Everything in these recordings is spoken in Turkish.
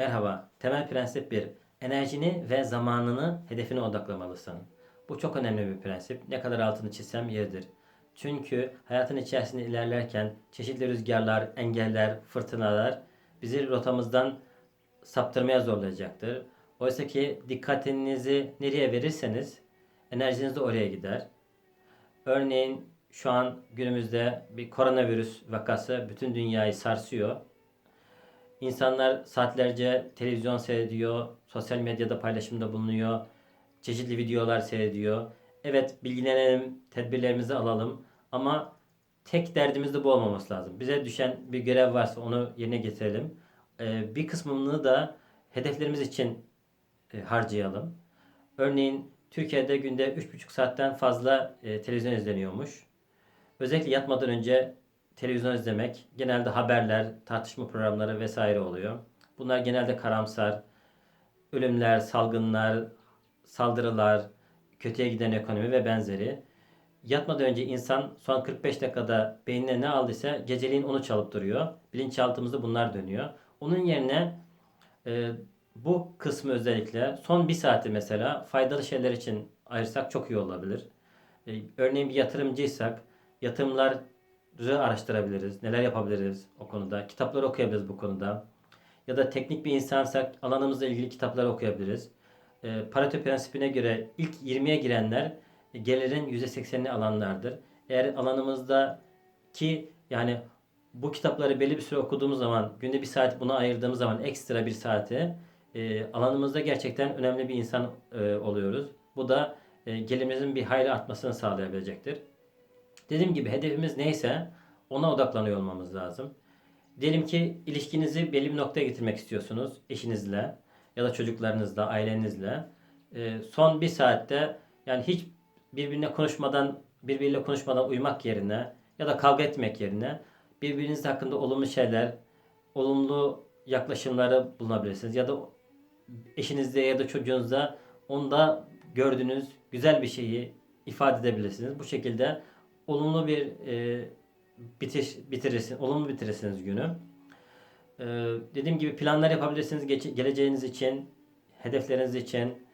Merhaba. Temel prensip 1. Enerjini ve zamanını hedefine odaklamalısın. Bu çok önemli bir prensip. Ne kadar altını çizsem yeridir. Çünkü hayatın içerisinde ilerlerken çeşitli rüzgarlar, engeller, fırtınalar bizi rotamızdan saptırmaya zorlayacaktır. Oysa ki dikkatinizi nereye verirseniz enerjiniz de oraya gider. Örneğin şu an günümüzde bir koronavirüs vakası bütün dünyayı sarsıyor. İnsanlar saatlerce televizyon seyrediyor, sosyal medyada paylaşımda bulunuyor, çeşitli videolar seyrediyor. Evet bilgilenelim, tedbirlerimizi alalım ama tek derdimiz de bu olmaması lazım. Bize düşen bir görev varsa onu yerine getirelim. Ee, bir kısmını da hedeflerimiz için e, harcayalım. Örneğin Türkiye'de günde 3,5 saatten fazla e, televizyon izleniyormuş. Özellikle yatmadan önce televizyon izlemek genelde haberler, tartışma programları vesaire oluyor. Bunlar genelde karamsar, ölümler, salgınlar, saldırılar, kötüye giden ekonomi ve benzeri. Yatmadan önce insan son 45 dakikada beynine ne aldıysa geceliğin onu çalıp duruyor. Bilinçaltımızda bunlar dönüyor. Onun yerine e, bu kısmı özellikle son bir saati mesela faydalı şeyler için ayırsak çok iyi olabilir. E, örneğin bir yatırımcıysak yatırımları araştırabiliriz. Neler yapabiliriz o konuda. Kitapları okuyabiliriz bu konuda. Ya da teknik bir insansak alanımızla ilgili kitapları okuyabiliriz. E, Pareto prensibine göre ilk 20'ye girenler e, gelirin %80'ini alanlardır. Eğer alanımızda ki yani bu kitapları belli bir süre okuduğumuz zaman, günde bir saat buna ayırdığımız zaman ekstra bir saati e, alanımızda gerçekten önemli bir insan e, oluyoruz. Bu da e, gelirimizin bir hayli artmasını sağlayabilecektir. Dediğim gibi hedefimiz neyse ona odaklanıyor olmamız lazım. Diyelim ki ilişkinizi belli bir noktaya getirmek istiyorsunuz eşinizle ya da çocuklarınızla, ailenizle. E, son bir saatte yani hiç birbirine konuşmadan, birbiriyle konuşmadan uyumak yerine ya da kavga etmek yerine birbiriniz hakkında olumlu şeyler, olumlu yaklaşımları bulunabilirsiniz. Ya da eşinizde ya da çocuğunuzda onda gördüğünüz güzel bir şeyi ifade edebilirsiniz. Bu şekilde olumlu bir e, bitiş bitirirsin, olumlu bitirirsiniz günü. E, dediğim gibi planlar yapabilirsiniz geç- geleceğiniz için, hedefleriniz için,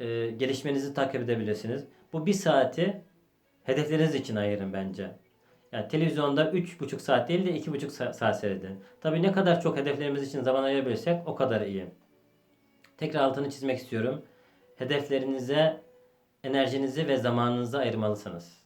e, gelişmenizi takip edebilirsiniz. Bu bir saati hedefleriniz için ayırın bence. Yani televizyonda 3,5 saat değil de 2,5 sa- saat seyredin. Tabii ne kadar çok hedeflerimiz için zaman ayırabilirsek o kadar iyi. Tekrar altını çizmek istiyorum. Hedeflerinize enerjinizi ve zamanınızı ayırmalısınız.